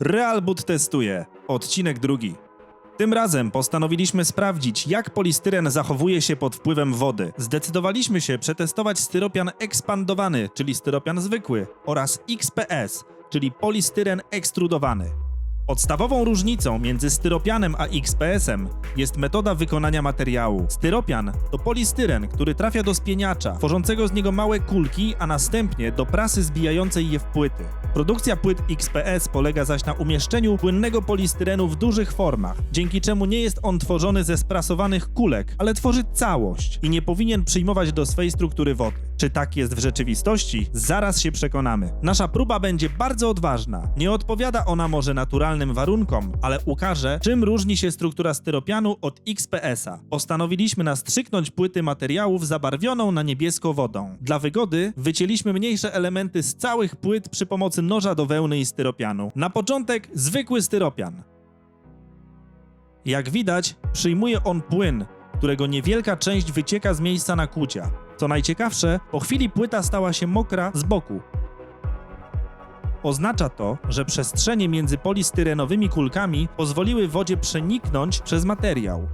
Realbud testuje. Odcinek drugi. Tym razem postanowiliśmy sprawdzić, jak polistyren zachowuje się pod wpływem wody. Zdecydowaliśmy się przetestować styropian ekspandowany, czyli styropian zwykły, oraz XPS, czyli polistyren ekstrudowany. Podstawową różnicą między styropianem a XPS-em jest metoda wykonania materiału. Styropian to polistyren, który trafia do spieniacza, tworzącego z niego małe kulki, a następnie do prasy zbijającej je w płyty. Produkcja płyt XPS polega zaś na umieszczeniu płynnego polistyrenu w dużych formach, dzięki czemu nie jest on tworzony ze sprasowanych kulek, ale tworzy całość i nie powinien przyjmować do swej struktury wody. Czy tak jest w rzeczywistości? Zaraz się przekonamy. Nasza próba będzie bardzo odważna. Nie odpowiada ona może naturalnym warunkom, ale ukaże, czym różni się struktura styropianu od XPS-a. Postanowiliśmy nastrzyknąć płyty materiałów zabarwioną na niebiesko wodą. Dla wygody wycięliśmy mniejsze elementy z całych płyt przy pomocy noża do wełny i styropianu. Na początek zwykły styropian. Jak widać, przyjmuje on płyn, którego niewielka część wycieka z miejsca nakłucia. Co najciekawsze, po chwili płyta stała się mokra z boku. Oznacza to, że przestrzenie między polistyrenowymi kulkami pozwoliły wodzie przeniknąć przez materiał.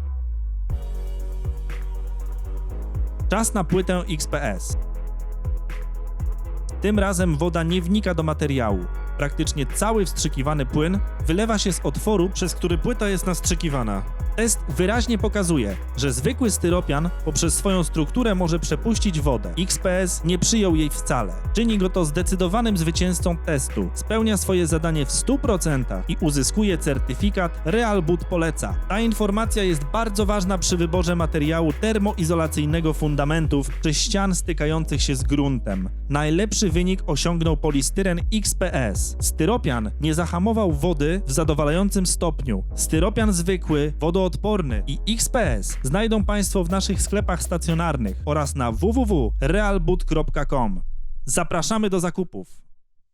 Czas na płytę XPS. Tym razem woda nie wnika do materiału. Praktycznie cały wstrzykiwany płyn wylewa się z otworu, przez który płyta jest nastrzykiwana. Test wyraźnie pokazuje, że zwykły styropian poprzez swoją strukturę może przepuścić wodę. XPS nie przyjął jej wcale. Czyni go to zdecydowanym zwycięzcą testu. Spełnia swoje zadanie w 100% i uzyskuje certyfikat Realbud poleca. Ta informacja jest bardzo ważna przy wyborze materiału termoizolacyjnego fundamentów czy ścian stykających się z gruntem. Najlepszy wynik osiągnął polistyren XPS. Styropian nie zahamował wody w zadowalającym stopniu. Styropian zwykły, wodoodporny i XPS znajdą Państwo w naszych sklepach stacjonarnych oraz na www.realbud.com. Zapraszamy do zakupów.